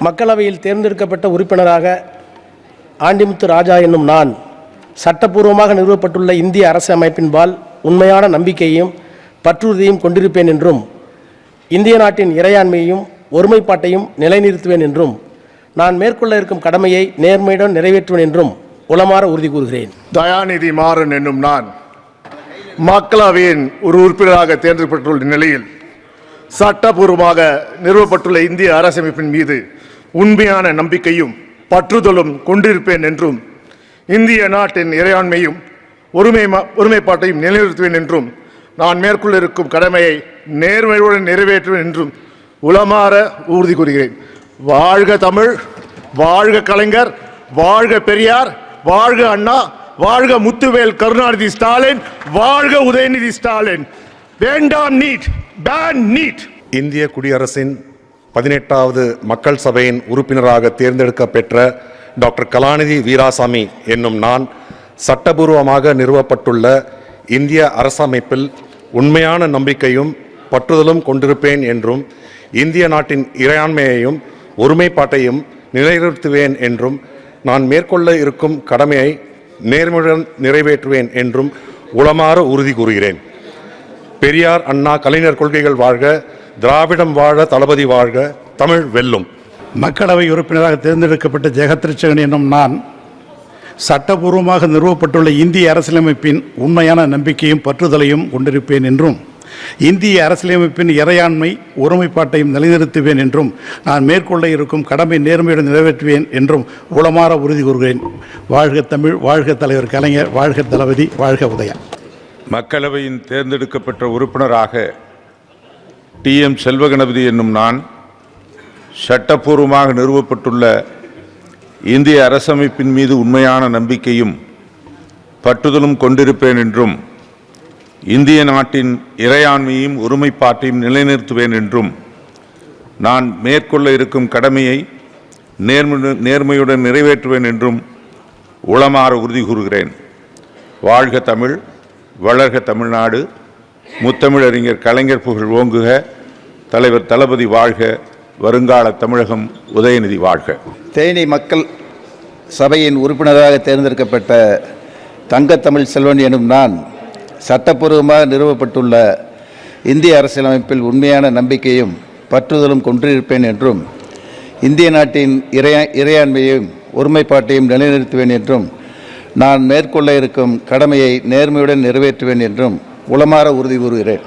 மக்களவையில் தேர்ந்தெடுக்கப்பட்ட உறுப்பினராக ஆண்டிமுத்து ராஜா என்னும் நான் சட்டப்பூர்வமாக நிறுவப்பட்டுள்ள இந்திய அரசு அமைப்பின்பால் உண்மையான நம்பிக்கையையும் பற்றுறுதியும் கொண்டிருப்பேன் என்றும் இந்திய நாட்டின் இறையாண்மையையும் ஒருமைப்பாட்டையும் நிலைநிறுத்துவேன் என்றும் நான் மேற்கொள்ள இருக்கும் கடமையை நேர்மையுடன் நிறைவேற்றுவேன் என்றும் உளமாற உறுதி கூறுகிறேன். தயாநிதி மாறன் என்னும் நான் மக்களவையின் ஒரு உறுப்பினராக தேர்ந்தெடுக்கப்பட்டுள்ள நிலையில் சட்டபூர்வமாக நிறுவப்பட்டுள்ள இந்திய அரசமைப்பின் மீது உண்மையான நம்பிக்கையும் பற்றுதலும் கொண்டிருப்பேன் என்றும் இந்திய நாட்டின் இறையாண்மையும் ஒருமை ஒருமைப்பாட்டையும் நிலைநிறுத்துவேன் என்றும் நான் மேற்கொள்ள இருக்கும் கடமையை நேர்மையுடன் நிறைவேற்றுவேன் என்றும் உளமாற உறுதி கூறுகிறேன். வாழ்க தமிழ் வாழ்க கலைஞர் வாழ்க பெரியார் வாழ்க அண்ணா வாழ்க முத்துவேல் கருணாநிதி ஸ்டாலின் வாழ்க உதயநிதி ஸ்டாலின். வேண்டாம் நீட் பேன் நீட். இந்திய குடியரசின் பதினெட்டாவது மக்கள் சபையின் உறுப்பினராக தேர்ந்தெடுக்கப்பெற்ற டாக்டர் கலாநிதி வீராசாமி என்னும் நான் சட்டபூர்வமாக நிறுவப்பட்டுள்ள இந்திய அரசமைப்பில் உண்மையான நம்பிக்கையும் பற்றுதலும் கொண்டிருப்பேன் என்றும் இந்திய நாட்டின் இறையாண்மையையும் ஒருமைப்பாட்டையும் நிலைநிறுத்துவேன் என்றும் நான் மேற்கொள்ள இருக்கும் கடமையை நேர்மையுடன் நிறைவேற்றுவேன் என்றும் உளமாற உறுதி கூறுகிறேன். பெரியார் அண்ணா கலைஞர் கொள்கைகள் வாழ்க. திராவிடம் வாழ தளபதி வாழ்க தமிழ் வெல்லும். மக்களவை உறுப்பினராக தேர்ந்தெடுக்கப்பட்ட ஜெகத்ரிச்சகன் என்னும் நான் சட்டபூர்வமாக நிறுவப்பட்டுள்ள இந்திய அரசியலமைப்பின் உண்மையான நம்பிக்கையும் பற்றுதலையும் கொண்டிருப்பேன் என்றும் இந்திய அரசியலமைப்பின் இறையாண்மை ஒருமைப்பாட்டையும் நிலைநிறுத்துவேன் என்றும் நான் மேற்கொள்ள இருக்கும் கடமை நேர்மையுடன் நிறைவேற்றுவேன் என்றும் உளமாற உறுதி கூறுகிறேன். வாழ்க தமிழ் வாழ்க தலைவர் கலைஞர் வாழ்க தளபதி வாழ்க உதயா. மக்களவையின் தேர்ந்தெடுக்கப்பட்ட உறுப்பினராக டி. எம். செல்வகணபதி என்னும் நான் சட்டப்பூர்வமாக நிறுவப்பட்டுள்ள இந்திய அரசமைப்பின் மீது உண்மையான நம்பிக்கையும் பற்றுதலும் கொண்டிருப்பேன் என்றும் இந்திய நாட்டின் இறையாண்மையும் ஒருமைப்பாட்டையும் நிலைநிறுத்துவேன் என்றும் நான் மேற்கொள்ள இருக்கும் கடமையை நேர்மை நேர்மையுடன் நிறைவேற்றுவேன் என்றும் உளமாற உறுதி கூறுகிறேன். வாழ்க தமிழ் வளர்க தமிழ்நாடு. முத்தமிழறிஞர் கலைஞர் புகழ் ஓங்குக தலைவர் தளபதி வாழ்க வருங்கால தமிழகம் உதயநிதி வாழ்க. தேனி மக்கள் சபையின் உறுப்பினராக தேர்ந்தெடுக்கப்பட்ட தங்கத்தமிழ் செல்வன் எனும் நான் சட்டப்பூர்வமாக நிறுவப்பட்டுள்ள இந்திய அரசியலமைப்பில் உண்மையான நம்பிக்கையும் பற்றுதலும் கொன்றிருப்பேன் என்றும் இந்திய நாட்டின் இறையா இறையாண்மையையும் ஒருமைப்பாட்டையும் நிலைநிறுத்துவேன் என்றும் நான் மேற்கொள்ள இருக்கும் கடமையை நேர்மையுடன் நிறைவேற்றுவேன் என்றும் உளமாற உறுதி கூறுகிறேன்.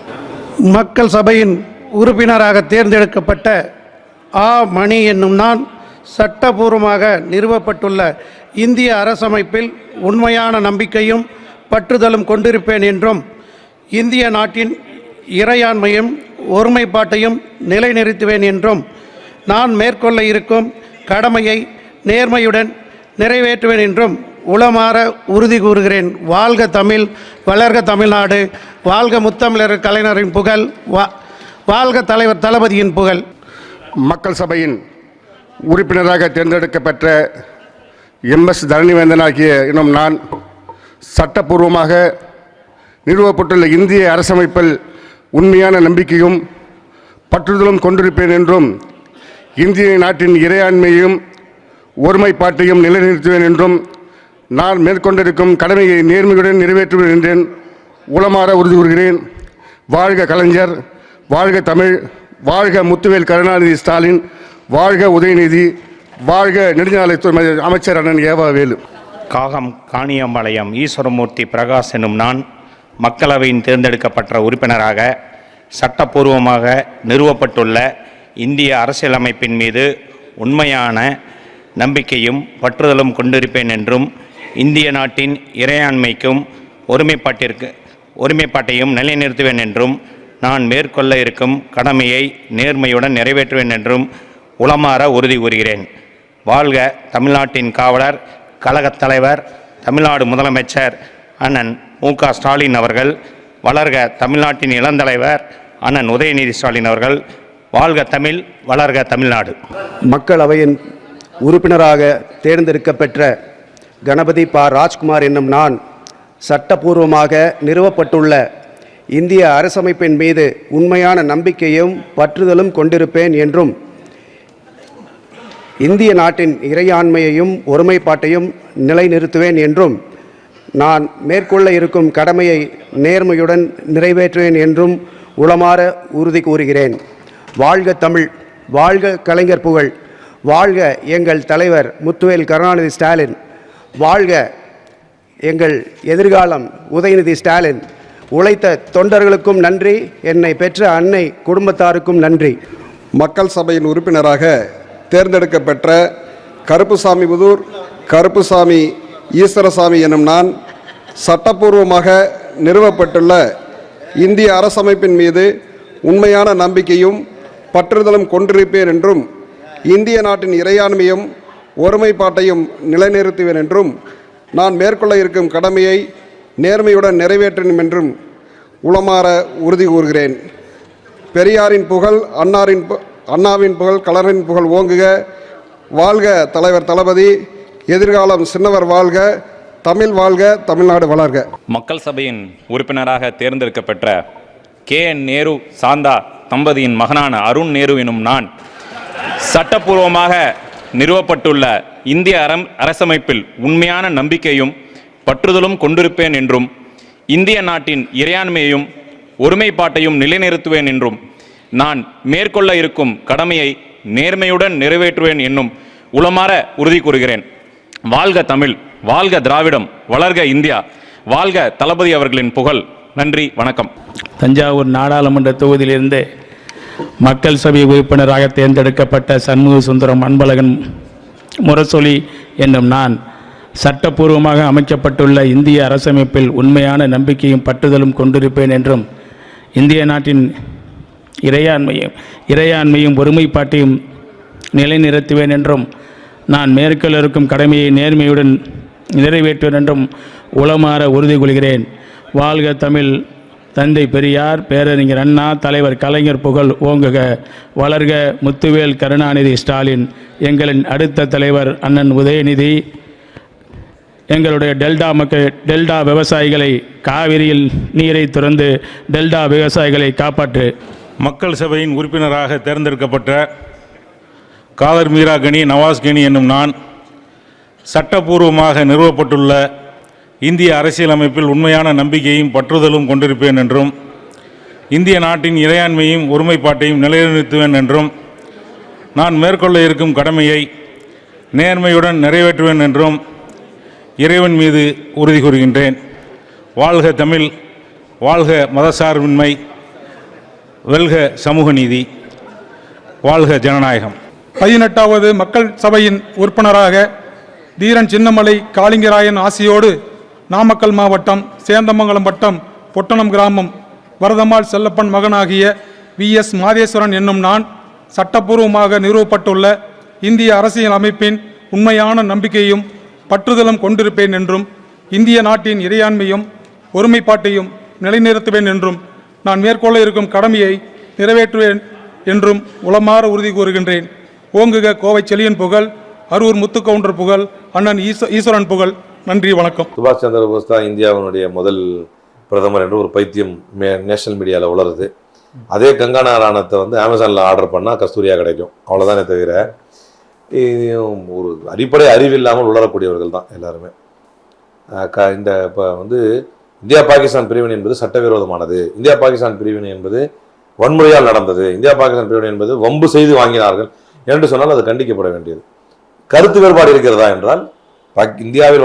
மக்கள் சபையின் உறுப்பினராக தேர்ந்தெடுக்கப்பட்ட ஆ. மணி என்னும் நான் சட்டபூர்வமாக நிறுவப்பட்டுள்ள இந்திய அரசமைப்பில் உண்மையான நம்பிக்கையும் பற்றுதலும் கொண்டிருப்பேன் என்றும் இந்திய நாட்டின் இறையாண்மையும் ஒருமைப்பாட்டையும் நிலைநிறுத்துவேன் என்றும் நான் மேற்கொள்ள இருக்கும் கடமையை நேர்மையுடன் நிறைவேற்றுவேன் என்றும் உளமாற உறுதி கூறுகிறேன். வாழ்க தமிழ் வளர்க தமிழ்நாடு. வாழ்க முத்தமிழர் கலைஞரின் புகழ் வா வாழ்க தலைவர் தளபதியின் புகழ். மக்கள் சபையின் உறுப்பினராக தேர்ந்தெடுக்கப்பட்ட எம்எஸ் தரணிவேந்தன் ஆகிய இன்னும் நான் சட்டப்பூர்வமாக நிறுவப்பட்டுள்ள இந்திய அரசமைப்பில் உண்மையான நம்பிக்கையும் பற்றுதலும் கொண்டிருப்பேன் என்றும் இந்திய நாட்டின் இறையாண்மையும் ஒருமைப்பாட்டையும் நிலைநிறுத்துவேன் என்றும் நான் மேற்கொண்டிருக்கும் கடமையை நேர்மையுடன் நிறைவேற்றி வருகின்றேன் உளமாற உறுதி கூறுகிறேன். வாழ்க கலைஞர் வாழ்க தமிழ் வாழ்க முத்துவேல் கருணாநிதி ஸ்டாலின் வாழ்க உதயநிதி வாழ்க நெடுஞ்சாலைத்துறை அமைச்சர் அண்ணன் ஏவாவேலு காகம் காணியம்பாளையம் ஈஸ்வரமூர்த்தி பிரகாஷ் எனும் நான் மக்களவையின் தேர்ந்தெடுக்கப்பட்ட உறுப்பினராக சட்டப்பூர்வமாக நிறுவப்பட்டுள்ள இந்திய அரசியலமைப்பின் மீது உண்மையான நம்பிக்கையும் பற்றுதலும் கொண்டிருப்பேன் என்றும் இந்திய நாட்டின் இறையாண்மைக்கும் ஒருமைப்பாட்டிற்கு ஒருமைப்பாட்டையும் நிலைநிறுத்துவேன் என்றும் நான் மேற்கொள்ள இருக்கும் கடமையை நேர்மையுடன் நிறைவேற்றுவேன் என்றும் உளமாற உறுதி கூறுகிறேன். வாழ்க தமிழ்நாட்டின் காவலர் கழகத் தலைவர் தமிழ்நாடு முதலமைச்சர் அண்ணன் மு க ஸ்டாலின் அவர்கள் வளர்க தமிழ்நாட்டின் இளந்தலைவர் அண்ணன் உதயநிதி ஸ்டாலின் அவர்கள் வாழ்க தமிழ் வளர்க தமிழ்நாடு. மக்களவையின் உறுப்பினராக தேர்ந்தெடுக்கப்பெற்ற கணபதி பா. ராஜ்குமார் என்னும் நான் சட்டபூர்வமாக நிறுவப்பட்டுள்ள இந்திய அரசமைப்பின் மீது உண்மையான நம்பிக்கையும் பற்றுதலும் கொண்டிருப்பேன் என்றும் இந்திய நாட்டின் இறையாண்மையையும் ஒருமைப்பாட்டையும் நிலைநிறுத்துவேன் என்றும் நான் மேற்கொள்ள இருக்கும் கடமையை நேர்மையுடன் நிறைவேற்றுவேன் என்றும் உளமாற உறுதி கூறுகிறேன். வாழ்க தமிழ் வாழ்க கலைஞர் புகழ் வாழ்க எங்கள் தலைவர் முத்துவேல் கருணாநிதி ஸ்டாலின். வாழ்க. எங்கள் எதிர்காலம் உதயநிதி ஸ்டாலின். உழைத்த தொண்டர்களுக்கும் நன்றி. என்னை பெற்ற அன்னை குடும்பத்தாருக்கும் நன்றி. மக்கள் சபையின் உறுப்பினராக தேர்ந்தெடுக்கப்பெற்ற கருப்புசாமி புதூர் கருப்புசாமி ஈஸ்வரசாமி எனும் நான் சட்டப்பூர்வமாக நிறுவப்பட்டுள்ள இந்திய அரசமைப்பின் மீது உண்மையான நம்பிக்கையும் பற்றுதலும் கொண்டிருப்பேன் என்றும் இந்திய நாட்டின் இறையாண்மையும் ஒருமைப்பாட்டையும் நிலைநிறுத்துவேன் என்றும் நான் மேற்கொள்ள இருக்கும் கடமையை நேர்மையுடன் நிறைவேற்றணும் என்றும் உளமாற உறுதி கூறுகிறேன். பெரியாரின் புகழ் அன்னாரின் பு- அண்ணாவின் புகழ் கலரின் புகழ் ஓங்குக. வாழ்க தலைவர் தளபதி. எதிர்காலம் சின்னவர் வாழ்க. தமிழ் வாழ்க தமிழ்நாடு வளர்க. மக்கள் சபையின் உறுப்பினராக தேர்ந்தெடுக்கப்பெற்ற கே. என். நேரு சாந்தா தம்பதியின் மகனான அருண் நேரு எனும் நான் சட்டப்பூர்வமாக நிறுவப்பட்டுள்ள இந்திய அரம் அரசமைப்பில் உண்மையான நம்பிக்கையும் பற்றுதலும் கொண்டிருப்பேன் என்றும் இந்திய நாட்டின் இறையாண்மையையும் ஒருமைப்பாட்டையும் நிலைநிறுத்துவேன் என்றும் நான் மேற்கொள்ள இருக்கும் கடமையை நேர்மையுடன் நிறைவேற்றுவேன் என்னும் உளமாற உறுதி கூறுகிறேன். வாழ்க தமிழ் வாழ்க திராவிடம் வளர்க இந்தியா வாழ்க தளபதி அவர்களின் புகழ். நன்றி வணக்கம். தஞ்சாவூர் நாடாளுமன்ற தொகுதியிலிருந்து மக்கள் சபை உறுப்பினராக தேர்ந்தெடுக்கப்பட்ட சண்முக சுந்தரம் அன்பழகன் முரசொலி என்னும் நான் சட்டப்பூர்வமாக அமைக்கப்பட்டுள்ள இந்திய அரசமைப்பில் உண்மையான நம்பிக்கையும் பற்றுதலும் கொண்டிருப்பேன் என்றும் இந்திய நாட்டின் இறையாண்மையும் இறையாண்மையும் ஒருமைப்பாட்டையும் நிலைநிறுத்துவேன் என்றும் நான் மேற்கொள்ள இருக்கும் கடமையை நேர்மையுடன் நிறைவேற்றுவேன் என்றும் உளமாற உறுதி கொள்கிறேன் வாழ்க தமிழ் தந்தை பெரியார் பேரறிஞர் அண்ணா தலைவர் கலைஞர் புகழ் ஓங்குக. வளர்க முத்துவேல் கருணாநிதி ஸ்டாலின். எங்களின் அடுத்த தலைவர் அண்ணன் உதயநிதி. எங்களுடைய டெல்டா மக்கள் டெல்டா விவசாயிகளை காவிரியில் நீரை துறந்து டெல்டா விவசாயிகளை காப்பாற்று. மக்கள் சபையின் உறுப்பினராக தேர்ந்தெடுக்கப்பட்ட காதர் மீரா கனி நவாஸ் கனி என்னும் நான் சட்டப்பூர்வமாக நிறுவப்பட்டுள்ள இந்திய அரசியலமைப்பில் உண்மையான நம்பிக்கையும் பற்றுதலும் கொண்டிருப்பேன் என்றும் இந்திய நாட்டின் இறையாண்மையும் ஒருமைப்பாட்டையும் நிலைநிறுத்துவேன் என்றும் நான் மேற்கொள்ள இருக்கும் கடமையை நேர்மையுடன் நிறைவேற்றுவேன் என்றும் இறைவன் மீது உறுதி கூறுகின்றேன். வாழ்க தமிழ் வாழ்க மதசார்பின்மை வெல்க சமூக நீதி வாழ்க ஜனநாயகம். பதினெட்டாவது மக்கள் சபையின் உறுப்பினராக தீரன் சின்னமலை காளிங்கராயன் ஆசியோடு நாமக்கல் மாவட்டம் சேந்தமங்கலம் வட்டம் பொட்டணம் கிராமம் வரதம்மாள் செல்லப்பன் மகனாகிய வி. எஸ். மாதேஸ்வரன் என்னும் நான் சட்டப்பூர்வமாக நிறுவப்பட்டுள்ள இந்திய அரசியல் அமைப்பின் உண்மையான நம்பிக்கையும் பற்றுதலும் கொண்டிருப்பேன் என்றும் இந்திய நாட்டின் இறையாண்மையும் ஒருமைப்பாட்டையும் நிலைநிறுத்துவேன் என்றும் நான் மேற்கொள்ள இருக்கும் கடமையை நிறைவேற்றுவேன் என்றும் உளமாற உறுதி கூறுகின்றேன். ஓங்குக கோவை செலியன் புகழ் அரூர் முத்துக்கவுண்டர் புகழ் அண்ணன் ஈஸ்வ ஈஸ்வரன் புகழ். நன்றி வணக்கம். சுபாஷ் சந்திர போஸ் தான் இந்தியாவினுடைய முதல் பிரதமர் என்று ஒரு பைத்தியம் மே நேஷனல் மீடியாவில் உளருது அதே கங்கா நாராயணத்தை வந்து அமேசானில் ஆர்டர் பண்ணால் கஸ்தூரியாக கிடைக்கும். அவ்வளோதானே தவிர ஒரு அடிப்படை அறிவு இல்லாமல் உளரக்கூடியவர்கள் தான் எல்லாருமே. க இந்த இப்போ வந்து இந்தியா பாகிஸ்தான் பிரிவினை என்பது சட்டவிரோதமானது. இந்தியா பாகிஸ்தான் பிரிவினை என்பது வன்முறையால் நடந்தது. இந்தியா பாகிஸ்தான் பிரிவினை என்பது வம்பு செய்து வாங்கினார்கள். என்று சொன்னால் அது கண்டிக்கப்பட வேண்டியது. கருத்து வேறுபாடு இருக்கிறதா என்றால் பாக்- இந்தியாவில்